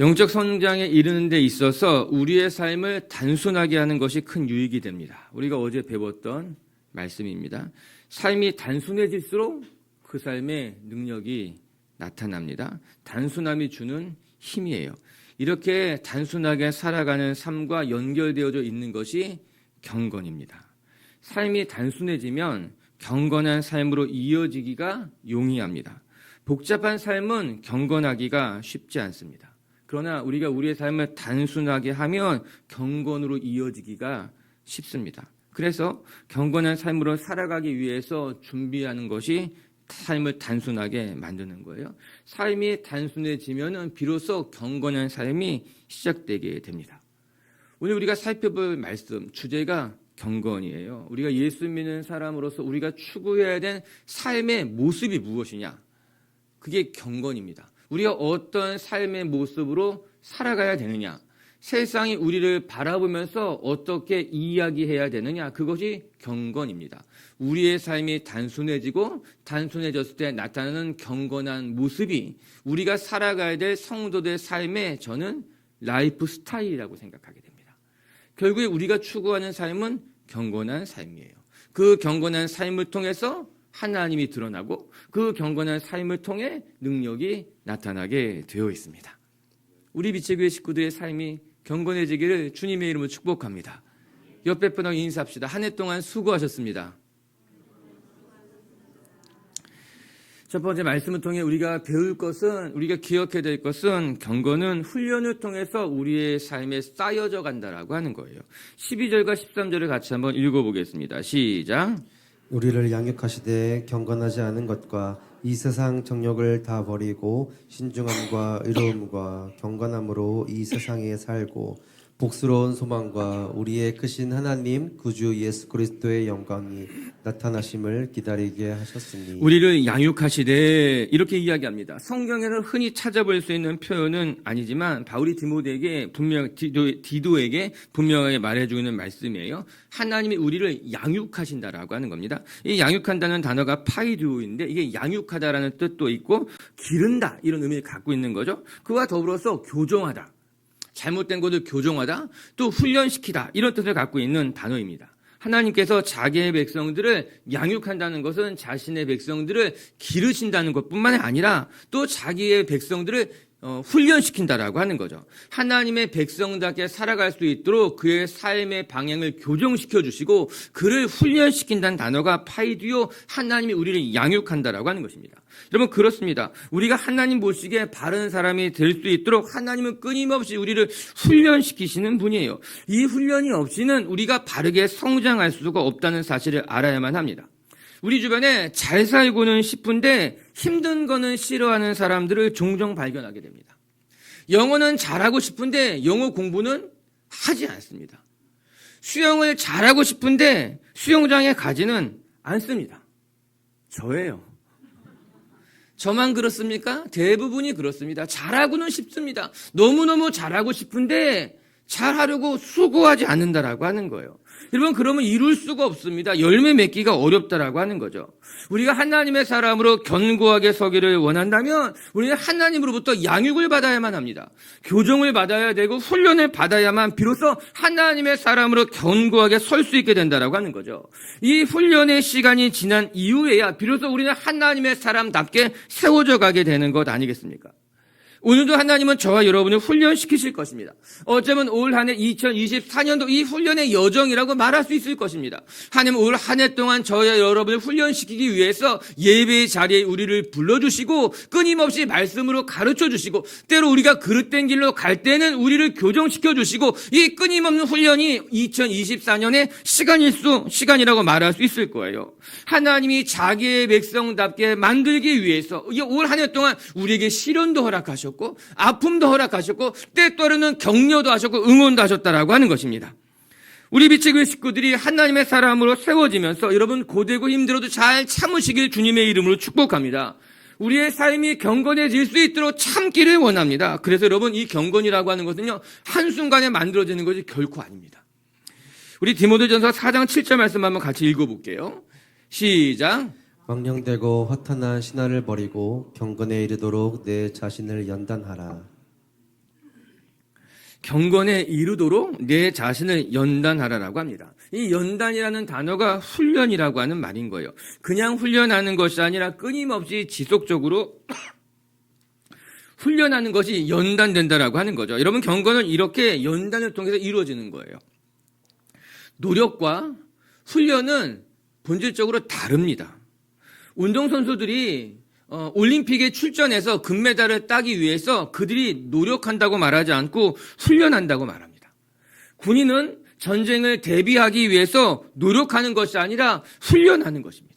영적 성장에 이르는 데 있어서 우리의 삶을 단순하게 하는 것이 큰 유익이 됩니다. 우리가 어제 배웠던 말씀입니다. 삶이 단순해질수록 그 삶의 능력이 나타납니다. 단순함이 주는 힘이에요. 이렇게 단순하게 살아가는 삶과 연결되어져 있는 것이 경건입니다. 삶이 단순해지면 경건한 삶으로 이어지기가 용이합니다. 복잡한 삶은 경건하기가 쉽지 않습니다. 그러나 우리가 우리의 삶을 단순하게 하면 경건으로 이어지기가 쉽습니다. 그래서 경건한 삶으로 살아가기 위해서 준비하는 것이 삶을 단순하게 만드는 거예요. 삶이 단순해지면 비로소 경건한 삶이 시작되게 됩니다. 오늘 우리가 살펴볼 말씀 주제가 경건이에요. 우리가 예수 믿는 사람으로서 우리가 추구해야 된 삶의 모습이 무엇이냐? 그게 경건입니다. 우리가 어떤 삶의 모습으로 살아가야 되느냐? 세상이 우리를 바라보면서 어떻게 이야기해야 되느냐? 그것이 경건입니다. 우리의 삶이 단순해지고 단순해졌을 때 나타나는 경건한 모습이 우리가 살아가야 될 성도দের 삶의 저는 라이프 스타일이라고 생각하게 됩니다. 결국에 우리가 추구하는 삶은 경건한 삶이에요. 그 경건한 삶을 통해서 하나님이 드러나고 그 경건한 삶을 통해 능력이 나타나게 되어 있습니다. 우리 비체교회 식구들의 삶이 경건해지기를 주님의 이름으로 축복합니다. 옆에 분하고 인사합시다. 한 해 동안 수고하셨습니다. 첫 번째 말씀을 통해 우리가 배울 것은 우리가 기억해야 될 것은 경건은 훈련을 통해서 우리의 삶에 쌓여져 간다라고 하는 거예요. 12절과 13절을 같이 한번 읽어보겠습니다. 시작. 우리를 양육하시되 경건하지 않은 것과 이 세상 정욕을 다 버리고 신중함과 의로움과 경건함으로 이 세상에 살고 복스러운 소망과 우리의 크신 하나님 구주 예수 그리스도의 영광이 나타나심을 기다리게 하셨으니 우리를 양육하시되 이렇게 이야기합니다. 성경에는 흔히 찾아볼 수 있는 표현은 아니지만 바울이 디모데에게 분명 디도, 디도에게 분명하게 말해주고 있는 말씀이에요. 하나님이 우리를 양육하신다라고 하는 겁니다. 이 양육한다는 단어가 파이듀인데 이게 양육하다라는 뜻도 있고 기른다 이런 의미를 갖고 있는 거죠. 그와 더불어서 교정하다. 잘못된 것을 교정하다, 또 훈련시키다 이런 뜻을 갖고 있는 단어입니다. 하나님께서 자기의 백성들을 양육한다는 것은 자신의 백성들을 기르신다는 것뿐만 아니라 또 자기의 백성들을 어, 훈련시킨다라고 하는 거죠. 하나님의 백성답게 살아갈 수 있도록 그의 삶의 방향을 교정시켜 주시고 그를 훈련시킨다는 단어가 파이디오 하나님이 우리를 양육한다라고 하는 것입니다. 여러분 그렇습니다. 우리가 하나님 보시기에 바른 사람이 될 수 있도록 하나님은 끊임없이 우리를 훈련시키시는 분이에요. 이 훈련이 없이는 우리가 바르게 성장할 수가 없다는 사실을 알아야만 합니다. 우리 주변에 잘 살고는 싶은데 힘든 거는 싫어하는 사람들을 종종 발견하게 됩니다. 영어는 잘하고 싶은데 영어 공부는 하지 않습니다. 수영을 잘하고 싶은데 수영장에 가지는 않습니다. 저예요. 저만 그렇습니까? 대부분이 그렇습니다. 잘하고는 싶습니다. 너무너무 잘하고 싶은데 잘하려고 수고하지 않는다라고 하는 거예요. 여러분 그러면 이룰 수가 없습니다. 열매 맺기가 어렵다라고 하는 거죠. 우리가 하나님의 사람으로 견고하게 서기를 원한다면 우리는 하나님으로부터 양육을 받아야만 합니다. 교정을 받아야 되고 훈련을 받아야만 비로소 하나님의 사람으로 견고하게 설 수 있게 된다라고 하는 거죠. 이 훈련의 시간이 지난 이후에야 비로소 우리는 하나님의 사람답게 세워져 가게 되는 것 아니겠습니까? 오늘도 하나님은 저와 여러분을 훈련시키실 것입니다. 어쩌면 올 한 해 2024년도 이 훈련의 여정이라고 말할 수 있을 것입니다. 하나님 올한 해 동안 저와 여러분을 훈련시키기 위해서 예배의 자리에 우리를 불러주시고 끊임없이 말씀으로 가르쳐 주시고 때로 우리가 그릇된 길로 갈 때는 우리를 교정시켜 주시고 이 끊임없는 훈련이 2024년의 시간일 수, 시간이라고 말할 수 있을 거예요. 하나님이 자기의 백성답게 만들기 위해서 올 한 해 동안 우리에게 시련도 허락하셨고 하셨고 아픔도 허락하셨고 때때로는 격려도 하셨고 응원도 하셨다라고 하는 것입니다. 우리 비치교회 식구들이 하나님의 사람으로 세워지면서 여러분 고되고 힘들어도 잘 참으시길 주님의 이름으로 축복합니다. 우리의 삶이 경건해질 수 있도록 참기를 원합니다. 그래서 여러분 이 경건이라고 하는 것은요 한순간에 만들어지는 것이 결코 아닙니다. 우리 디모데전서 4장 7절 말씀 한번 같이 읽어볼게요. 시작. 망령되고 허탄한 신화를 버리고 경건에 이르도록 내 자신을 연단하라 경건에 이르도록 내 자신을 연단하라라고 합니다. 이 연단이라는 단어가 훈련이라고 하는 말인 거예요. 그냥 훈련하는 것이 아니라 끊임없이 지속적으로 훈련하는 것이 연단된다라고 하는 거죠. 여러분 경건은 이렇게 연단을 통해서 이루어지는 거예요. 노력과 훈련은 본질적으로 다릅니다. 운동선수들이 어, 올림픽에 출전해서 금메달을 따기 위해서 그들이 노력한다고 말하지 않고 훈련한다고 말합니다. 군인은 전쟁을 대비하기 위해서 노력하는 것이 아니라 훈련하는 것입니다.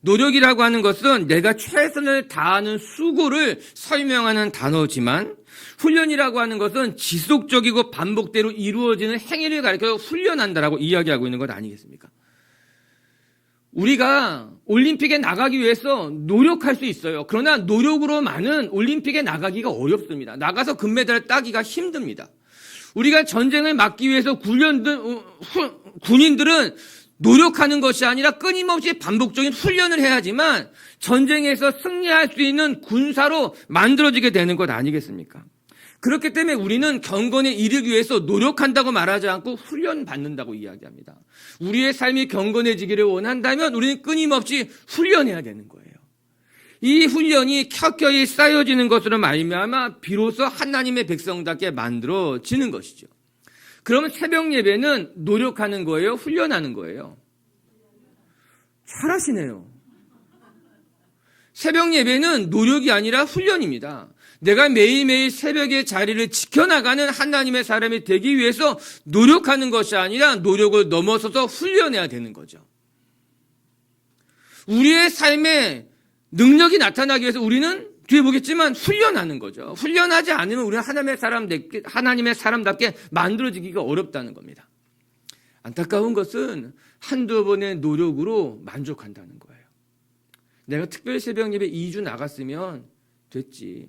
노력이라고 하는 것은 내가 최선을 다하는 수고를 설명하는 단어지만 훈련이라고 하는 것은 지속적이고 반복대로 이루어지는 행위를 가리켜 훈련한다라고 이야기하고 있는 것 아니겠습니까? 우리가 올림픽에 나가기 위해서 노력할 수 있어요. 그러나 노력으로만은 올림픽에 나가기가 어렵습니다. 나가서 금메달을 따기가 힘듭니다. 우리가 전쟁을 막기 위해서 군련들, 어, 후- 군인들은 노력하는 것이 아니라 끊임없이 반복적인 훈련을 해야지만 전쟁에서 승리할 수 있는 군사로 만들어지게 되는 것 아니겠습니까? 그렇기 때문에 우리는 경건에 이르기 위해서 노력한다고 말하지 않고 훈련 받는다고 이야기합니다. 우리의 삶이 경건해지기를 원한다면 우리는 끊임없이 훈련해야 되는 거예요. 이 훈련이 켜켜이 쌓여지는 것으로 말미암아 비로소 하나님의 백성답게 만들어지는 것이죠. 그러면 새벽 예배는 노력하는 거예요, 훈련하는 거예요. 잘하시네요. 새벽 예배는 노력이 아니라 훈련입니다. 내가 매일매일 새벽의 자리를 지켜나가는 하나님의 사람이 되기 위해서 노력하는 것이 아니라 노력을 넘어서서 훈련해야 되는 거죠. 우리의 삶에 능력이 나타나기 위해서 우리는 뒤에 보겠지만 훈련하는 거죠. 훈련하지 않으면 우리는 하나님의 사람, 하나님의 사람답게 만들어지기가 어렵다는 겁니다. 안타까운 것은 한두 번의 노력으로 만족한다는 거예요. 내가 특별 새벽 예배 2주 나갔으면 됐지.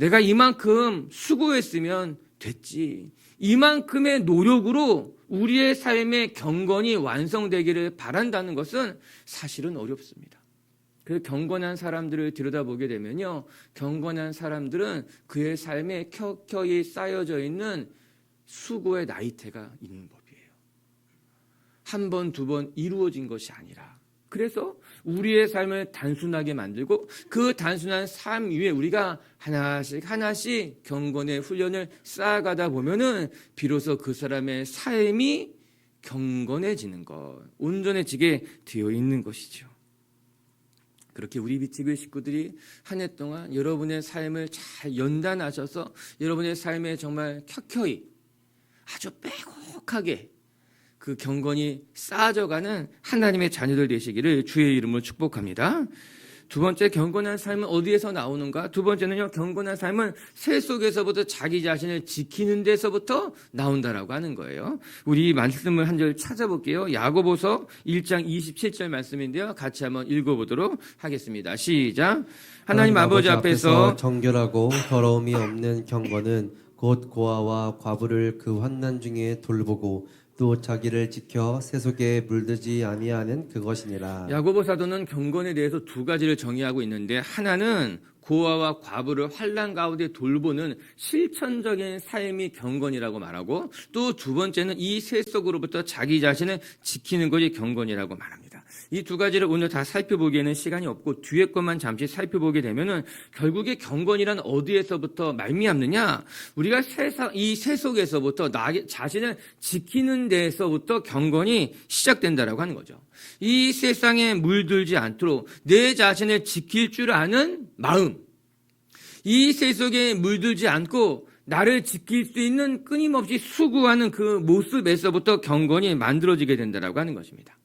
내가 이만큼 수고했으면 됐지. 이만큼의 노력으로 우리의 삶의 경건이 완성되기를 바란다는 것은 사실은 어렵습니다. 그 경건한 사람들을 들여다보게 되면요. 경건한 사람들은 그의 삶에 켜켜이 쌓여져 있는 수고의 나이테가 있는 법이에요. 한 번, 두 번 이루어진 것이 아니라. 그래서 우리의 삶을 단순하게 만들고 그 단순한 삶 위에 우리가 하나씩 하나씩 경건의 훈련을 쌓아가다 보면은 비로소 그 사람의 삶이 경건해지는 것, 온전해지게 되어 있는 것이죠. 그렇게 우리 비티비 식구들이 한 해 동안 여러분의 삶을 잘 연단하셔서 여러분의 삶에 정말 켜켜이 아주 빼곡하게 그 경건이 쌓아져가는 하나님의 자녀들 되시기를 주의 이름으로 축복합니다. 두 번째 경건한 삶은 어디에서 나오는가? 두 번째는요, 경건한 삶은 세 속에서부터 자기 자신을 지키는 데서부터 나온다라고 하는 거예요. 우리 말씀을 한 절 찾아볼게요. 야고보서 1장 27절 말씀인데요. 같이 한번 읽어보도록 하겠습니다. 시작. 하나님 아버지 앞에서 정결하고 더러움이 없는 경건은 곧 고아와 과부를 그 환난 중에 돌보고 또 자기를 지켜 세속에 물들지 아니하는 그것이니라. 야고보 사도는 경건에 대해서 두 가지를 정의하고 있는데 하나는 고아와 과부를 환란 가운데 돌보는 실천적인 삶이 경건이라고 말하고 또 두 번째는 이 세속으로부터 자기 자신을 지키는 것이 경건이라고 말합니다. 이 두 가지를 오늘 다 살펴보기에는 시간이 없고 뒤에 것만 잠시 살펴보게 되면은 결국에 경건이란 어디에서부터 말미암느냐? 우리가 세상 이 세속에서부터 나 자신을 지키는 데에서부터 경건이 시작된다라고 하는 거죠. 이 세상에 물들지 않도록 내 자신을 지킬 줄 아는 마음. 이 세속에 물들지 않고 나를 지킬 수 있는 끊임없이 수고하는 그 모습에서부터 경건이 만들어지게 된다라고 하는 것입니다.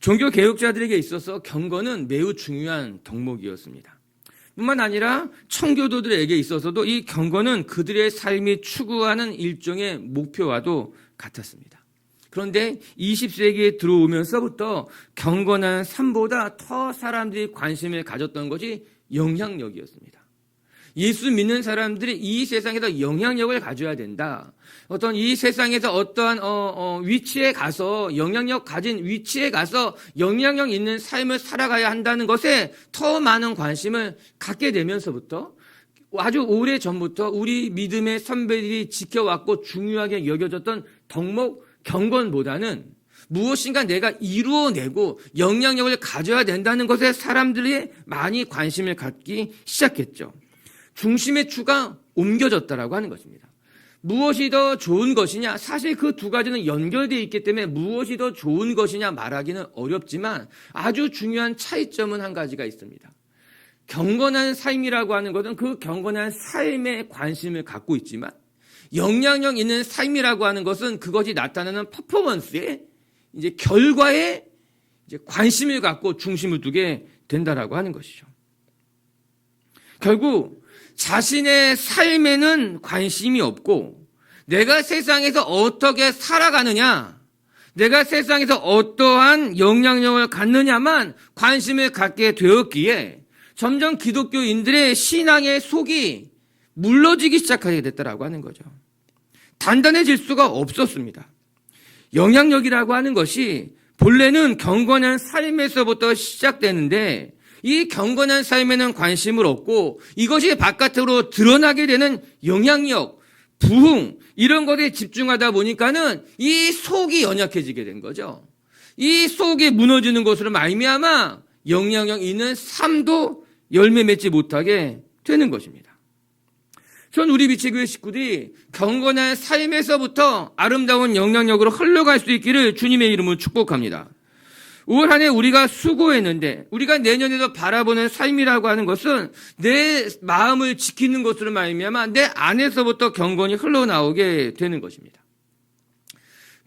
종교 개혁자들에게 있어서 경건은 매우 중요한 덕목이었습니다. 뿐만 아니라 청교도들에게 있어서도 이 경건은 그들의 삶이 추구하는 일종의 목표와도 같았습니다. 그런데 20세기에 들어오면서부터 경건한 삶보다 더 사람들이 관심을 가졌던 것이 영향력이었습니다. 예수 믿는 사람들이 이 세상에서 영향력을 가져야 된다. 어떤 이 세상에서 어떠한 어, 어, 위치에 가서 영향력 가진 위치에 가서 영향력 있는 삶을 살아가야 한다는 것에 더 많은 관심을 갖게 되면서부터 아주 오래 전부터 우리 믿음의 선배들이 지켜왔고 중요하게 여겨졌던 덕목 경건보다는 무엇인가 내가 이루어내고 영향력을 가져야 된다는 것에 사람들이 많이 관심을 갖기 시작했죠. 중심의 추가 옮겨졌다라고 하는 것입니다. 무엇이 더 좋은 것이냐? 사실 그 두 가지는 연결되어 있기 때문에 무엇이 더 좋은 것이냐 말하기는 어렵지만 아주 중요한 차이점은 한 가지가 있습니다. 경건한 삶이라고 하는 것은 그 경건한 삶에 관심을 갖고 있지만 영향력 있는 삶이라고 하는 것은 그것이 나타나는 퍼포먼스에 이제 결과에 이제 관심을 갖고 중심을 두게 된다라고 하는 것이죠. 결국 자신의 삶에는 관심이 없고 내가 세상에서 어떻게 살아가느냐, 내가 세상에서 어떠한 영향력을 갖느냐만 관심을 갖게 되었기에 점점 기독교인들의 신앙의 속이 물러지기 시작하게 됐다라고 하는 거죠. 단단해질 수가 없었습니다. 영향력이라고 하는 것이 본래는 경건한 삶에서부터 시작되는데 이 경건한 삶에는 관심을 얻고 이것이 바깥으로 드러나게 되는 영향력, 부흥 이런 것에 집중하다 보니까는 이 속이 연약해지게 된 거죠. 이 속이 무너지는 것으로 말미암아 영향력 있는 삶도 열매 맺지 못하게 되는 것입니다. 전 우리 비치교회 식구들이 경건한 삶에서부터 아름다운 영향력으로 흘러갈 수 있기를 주님의 이름으로 축복합니다. 올 한해 우리가 수고했는데 우리가 내년에도 바라보는 삶이라고 하는 것은 내 마음을 지키는 것으로 말미암아 내 안에서부터 경건이 흘러나오게 되는 것입니다.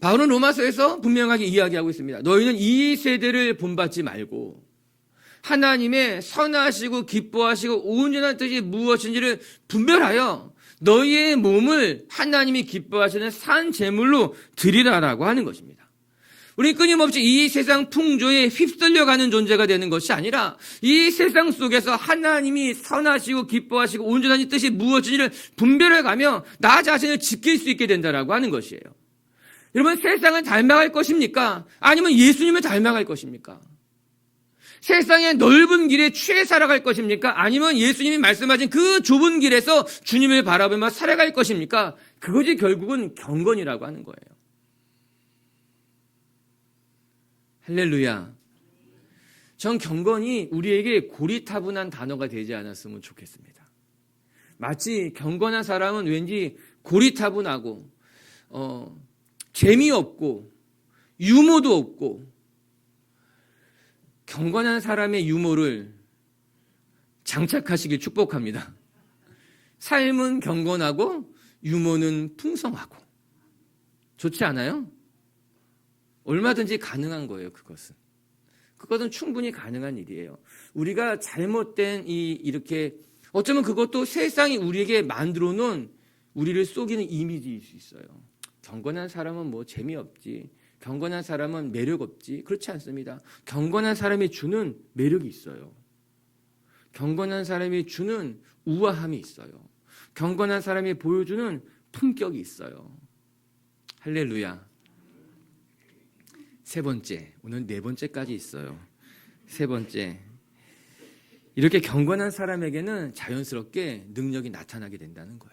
바울은 로마서에서 분명하게 이야기하고 있습니다. 너희는 이 세대를 본받지 말고 하나님의 선하시고 기뻐하시고 온전한 뜻이 무엇인지를 분별하여 너희의 몸을 하나님이 기뻐하시는 산 제물로 드리라라고 하는 것입니다. 우리 끊임없이 이 세상 풍조에 휩쓸려가는 존재가 되는 것이 아니라 이 세상 속에서 하나님이 선하시고 기뻐하시고 온전한 이 뜻이 무엇인지를 분별해가며 나 자신을 지킬 수 있게 된다라고 하는 것이에요. 여러분 세상을 닮아갈 것입니까? 아니면 예수님을 닮아갈 것입니까? 세상의 넓은 길에 취해 살아갈 것입니까? 아니면 예수님이 말씀하신 그 좁은 길에서 주님을 바라보며 살아갈 것입니까? 그것이 결국은 경건이라고 하는 거예요. 할렐루야. 전 경건이 우리에게 고리타분한 단어가 되지 않았으면 좋겠습니다. 마치 경건한 사람은 왠지 고리타분하고, 어, 재미없고, 유머도 없고, 경건한 사람의 유머를 장착하시길 축복합니다. 삶은 경건하고 유머는 풍성하고 좋지 않아요? 얼마든지 가능한 거예요, 그것은. 그것은 충분히 가능한 일이에요. 우리가 잘못된 이 이렇게 어쩌면 그것도 세상이 우리에게 만들어 놓은 우리를 속이는 이미지일 수 있어요. 경건한 사람은 뭐 재미없지. 경건한 사람은 매력 없지. 그렇지 않습니다. 경건한 사람이 주는 매력이 있어요. 경건한 사람이 주는 우아함이 있어요. 경건한 사람이 보여주는 품격이 있어요. 할렐루야. 세 번째, 오늘 네 번째까지 있어요. 세 번째. 이렇게 경건한 사람에게는 자연스럽게 능력이 나타나게 된다는 거예요.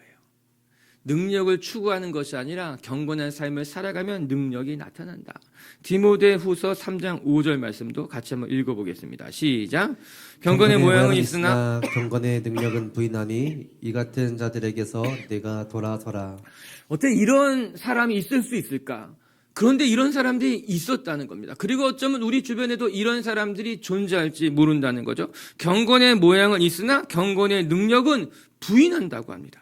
능력을 추구하는 것이 아니라 경건한 삶을 살아가면 능력이 나타난다. 디모데 후서 3장 5절 말씀도 같이 한번 읽어보겠습니다. 시작. 경건의 모양은 있으나 경건의 능력은 부인하니 이 같은 자들에게서 내가 돌아서라. 어떻게 이런 사람이 있을 수 있을까? 그런데 이런 사람들이 있었다는 겁니다. 그리고 어쩌면 우리 주변에도 이런 사람들이 존재할지 모른다는 거죠. 경건의 모양은 있으나 경건의 능력은 부인한다고 합니다.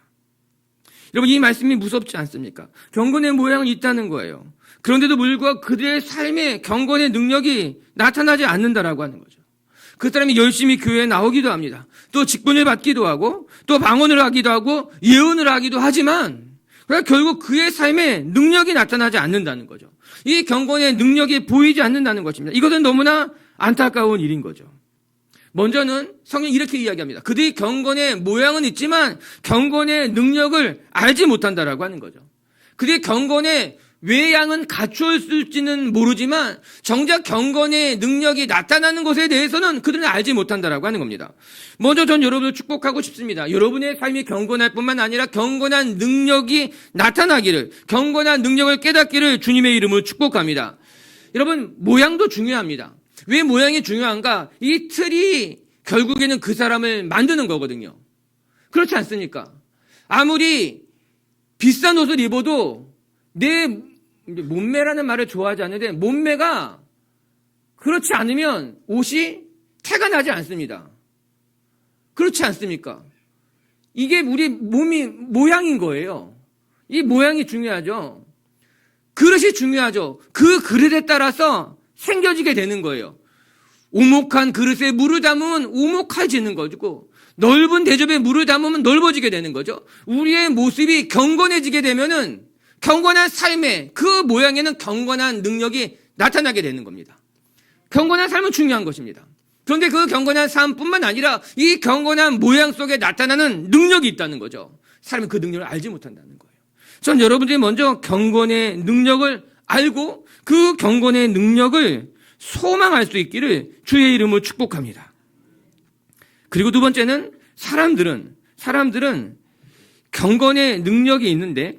여러분 이 말씀이 무섭지 않습니까? 경건의 모양은 있다는 거예요. 그런데도 불구하고 그들의 삶에 경건의 능력이 나타나지 않는다라고 하는 거죠. 그 사람이 열심히 교회에 나오기도 합니다. 또 직분을 받기도 하고 또 방언을 하기도 하고 예언을 하기도 하지만 그러니까 결국 그의 삶에 능력이 나타나지 않는다는 거죠. 이 경건의 능력이 보이지 않는다는 것입니다. 이것은 너무나 안타까운 일인 거죠. 먼저는 성경 이렇게 이야기합니다. 그들이 경건의 모양은 있지만 경건의 능력을 알지 못한다라고 하는 거죠. 그들이 경건의 외양은 갖추었을지는 모르지만 정작 경건의 능력이 나타나는 것에 대해서는 그들은 알지 못한다라고 하는 겁니다. 먼저 전 여러분을 축복하고 싶습니다. 여러분의 삶이 경건할 뿐만 아니라 경건한 능력이 나타나기를, 경건한 능력을 깨닫기를 주님의 이름으로 축복합니다. 여러분, 모양도 중요합니다. 왜 모양이 중요한가? 이 틀이 결국에는 그 사람을 만드는 거거든요. 그렇지 않습니까? 아무리 비싼 옷을 입어도 내 몸매라는 말을 좋아하지 않는데 몸매가 그렇지 않으면 옷이 태가 나지 않습니다. 그렇지 않습니까? 이게 우리 몸이 모양인 거예요. 이 모양이 중요하죠. 그릇이 중요하죠. 그 그릇에 따라서 생겨지게 되는 거예요. 오목한 그릇에 물을 담으면 오목해지는 거고 넓은 대접에 물을 담으면 넓어지게 되는 거죠. 우리의 모습이 경건해지게 되면은 경건한 삶의 그 모양에는 경건한 능력이 나타나게 되는 겁니다. 경건한 삶은 중요한 것입니다. 그런데 그 경건한 삶뿐만 아니라 이 경건한 모양 속에 나타나는 능력이 있다는 거죠. 사람이 그 능력을 알지 못한다는 거예요. 전 여러분들이 먼저 경건의 능력을 알고 그 경건의 능력을 소망할 수 있기를 주의 이름으로 축복합니다. 그리고 두 번째는 사람들은 사람들은 경건의 능력이 있는데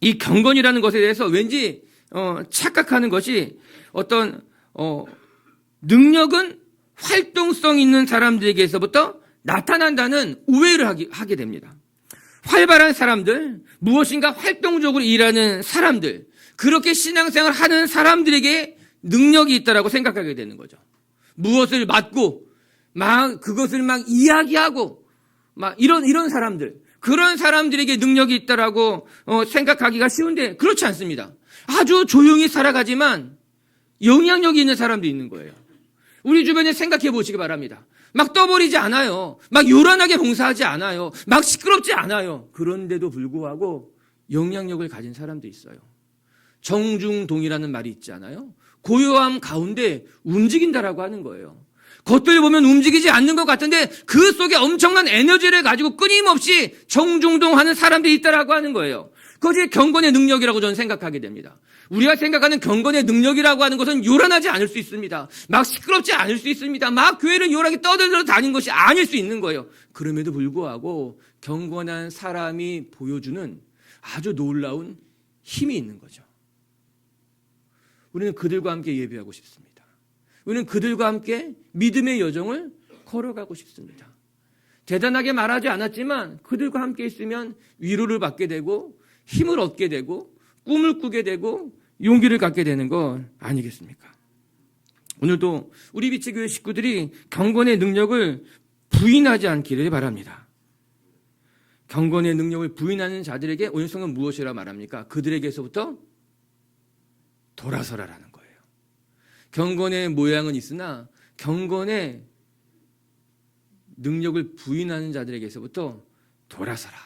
이 경건이라는 것에 대해서 왠지 어, 착각하는 것이 어떤 어, 능력은 활동성 있는 사람들에게서부터 나타난다는 오해를 하기, 하게 됩니다. 활발한 사람들, 무엇인가 활동적으로 일하는 사람들, 그렇게 신앙생활 하는 사람들에게 능력이 있다라고 생각하게 되는 거죠. 무엇을 맡고 막 그것을 막 이야기하고 막 이런 이런 사람들 그런 사람들에게 능력이 있다라고 어, 생각하기가 쉬운데 그렇지 않습니다. 아주 조용히 살아가지만 영향력이 있는 사람도 있는 거예요. 우리 주변에 생각해 보시기 바랍니다. 막 떠버리지 않아요. 막 요란하게 봉사하지 않아요. 막 시끄럽지 않아요. 그런데도 불구하고 영향력을 가진 사람도 있어요. 정중동이라는 말이 있지 않아요? 고요함 가운데 움직인다라고 하는 거예요. 겉을 보면 움직이지 않는 것 같은데 그 속에 엄청난 에너지를 가지고 끊임없이 정중동하는 사람들이 있다라고 하는 거예요. 그것이 경건의 능력이라고 저는 생각하게 됩니다. 우리가 생각하는 경건의 능력이라고 하는 것은 요란하지 않을 수 있습니다. 막 시끄럽지 않을 수 있습니다. 막 교회를 요란하게 떠들어 다닌 것이 아닐 수 있는 거예요. 그럼에도 불구하고 경건한 사람이 보여주는 아주 놀라운 힘이 있는 거죠. 우리는 그들과 함께 예배하고 싶습니다. 우리는 그들과 함께 믿음의 여정을 걸어가고 싶습니다. 대단하게 말하지 않았지만 그들과 함께 있으면 위로를 받게 되고 힘을 얻게 되고 꿈을 꾸게 되고 용기를 갖게 되는 것 아니겠습니까? 오늘도 우리 비치교회 식구들이 경건의 능력을 부인하지 않기를 바랍니다. 경건의 능력을 부인하는 자들에게 오늘 성은 무엇이라 말합니까? 그들에게서부터 돌아서라라는. 경건의 모양은 있으나 경건의 능력을 부인하는 자들에게서부터 돌아서라.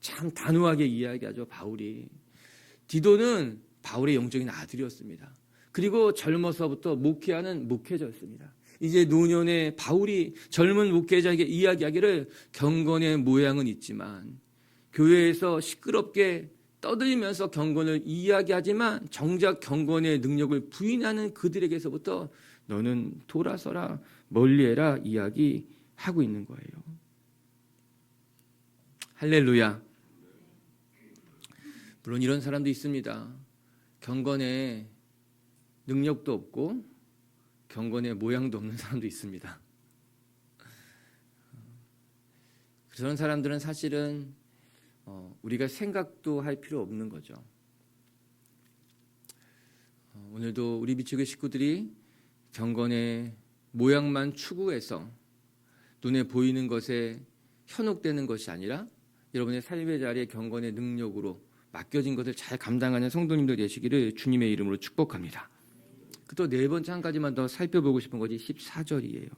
참 단호하게 이야기하죠, 바울이. 디도는 바울의 영적인 아들이었습니다. 그리고 젊어서부터 목회하는 목회자였습니다. 이제 노년에 바울이 젊은 목회자에게 이야기하기를 경건의 모양은 있지만 교회에서 시끄럽게 떠들면서 경건을 이야기하지만 정작 경건의 능력을 부인하는 그들에게서부터 너는 돌아서라 멀리해라 이야기하고 있는 거예요. 할렐루야. 물론 이런 사람도 있습니다. 경건에 능력도 없고 경건의 모양도 없는 사람도 있습니다. 그런 사람들은 사실은 어, 우리가 생각도 할 필요 없는 거죠. 어, 오늘도 우리 미치교 식구들이 경건의 모양만 추구해서 눈에 보이는 것에 현혹되는 것이 아니라 여러분의 삶의 자리에 경건의 능력으로 맡겨진 것을 잘 감당하는 성도님들 되시기를 주님의 이름으로 축복합니다. 또 네 번째 한 가지만 더 살펴보고 싶은 것이 14절이에요.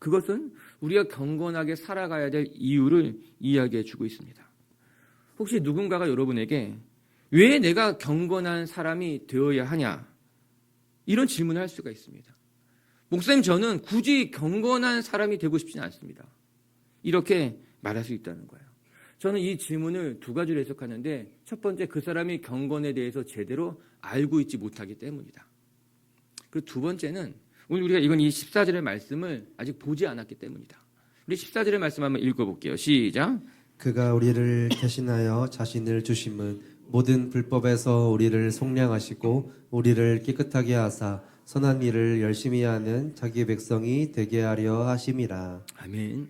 그것은 우리가 경건하게 살아가야 될 이유를 이야기해 주고 있습니다. 혹시 누군가가 여러분에게 왜 내가 경건한 사람이 되어야 하냐? 이런 질문을 할 수가 있습니다. 목사님, 저는 굳이 경건한 사람이 되고 싶지는 않습니다. 이렇게 말할 수 있다는 거예요. 저는 이 질문을 두 가지로 해석하는데 첫 번째 그 사람이 경건에 대해서 제대로 알고 있지 못하기 때문이다. 그리고 두 번째는 오늘 우리가 이건 이 14절의 말씀을 아직 보지 않았기 때문이다. 우리 14절의 말씀 한번 읽어볼게요. 시작. 그가 우리를 대신하여 자신을 주심은 모든 불법에서 우리를 속량하시고 우리를 깨끗하게 하사 선한 일을 열심히 하는 자기 백성이 되게 하려 하심이라. 아멘.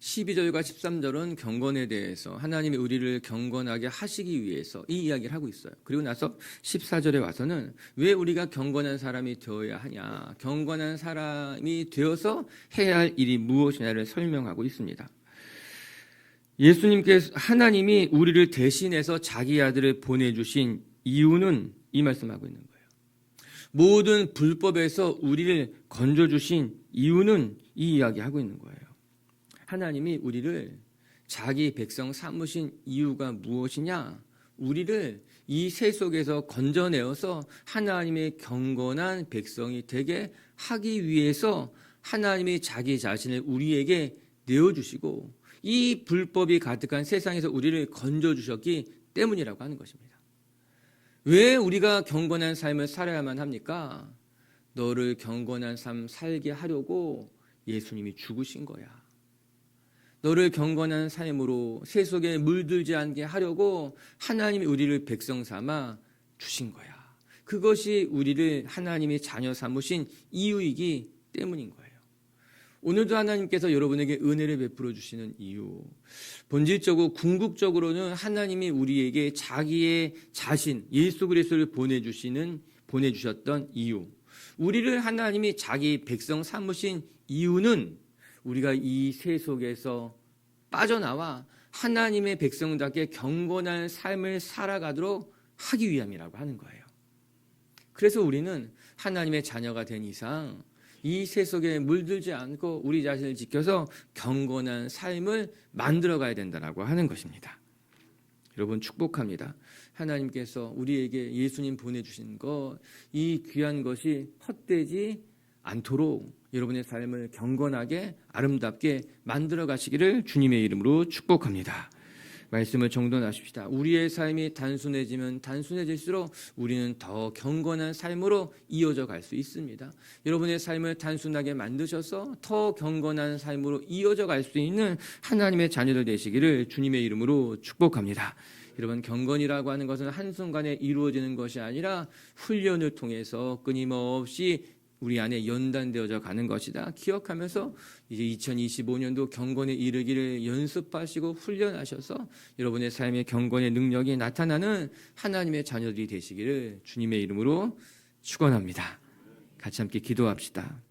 12절과 13절은 경건에 대해서 하나님이 우리를 경건하게 하시기 위해서 이 이야기를 하고 있어요. 그리고 나서 14절에 와서는 왜 우리가 경건한 사람이 되어야 하냐. 경건한 사람이 되어서 해야 할 일이 무엇이냐를 설명하고 있습니다. 예수님께서 하나님이 우리를 대신해서 자기 아들을 보내주신 이유는 이 말씀하고 있는 거예요. 모든 불법에서 우리를 건져주신 이유는 이 이야기하고 있는 거예요. 하나님이 우리를 자기 백성 삼으신 이유가 무엇이냐? 우리를 이 세속에서 건져내어서 하나님의 경건한 백성이 되게 하기 위해서 하나님이 자기 자신을 우리에게 내어주시고 이 불법이 가득한 세상에서 우리를 건져주셨기 때문이라고 하는 것입니다. 왜 우리가 경건한 삶을 살아야만 합니까? 너를 경건한 삶 살게 하려고 예수님이 죽으신 거야. 너를 경건한 삶으로 세속에 물들지 않게 하려고 하나님이 우리를 백성 삼아 주신 거야. 그것이 우리를 하나님의 자녀 삼으신 이유이기 때문인 거예요. 오늘도 하나님께서 여러분에게 은혜를 베풀어 주시는 이유. 본질적으로 궁극적으로는 하나님이 우리에게 자기의 자신 예수 그리스도를 보내 주시는 보내 주셨던 이유. 우리를 하나님이 자기 백성 삼으신 이유는 우리가 이 세 속에서 빠져나와 하나님의 백성답게 경건한 삶을 살아가도록 하기 위함이라고 하는 거예요. 그래서 우리는 하나님의 자녀가 된 이상 이 세속에 물들지 않고 우리 자신을 지켜서 경건한 삶을 만들어 가야 된다라고 하는 것입니다. 여러분 축복합니다. 하나님께서 우리에게 예수님 보내주신 것, 이 귀한 것이 헛되지 않도록 여러분의 삶을 경건하게 아름답게 만들어 가시기를 주님의 이름으로 축복합니다. 말씀을 정돈하십시다. 우리의 삶이 단순해지면 단순해질수록 우리는 더 경건한 삶으로 이어져 갈 수 있습니다. 여러분의 삶을 단순하게 만드셔서 더 경건한 삶으로 이어져 갈 수 있는 하나님의 자녀들 되시기를 주님의 이름으로 축복합니다. 여러분 경건이라고 하는 것은 한순간에 이루어지는 것이 아니라 훈련을 통해서 끊임없이 우리 안에 연단되어져 가는 것이다. 기억하면서 이제 2025년도 경건에 이르기를 연습하시고 훈련하셔서 여러분의 삶의 경건의 능력이 나타나는 하나님의 자녀들이 되시기를 주님의 이름으로 축원합니다. 같이 함께 기도합시다.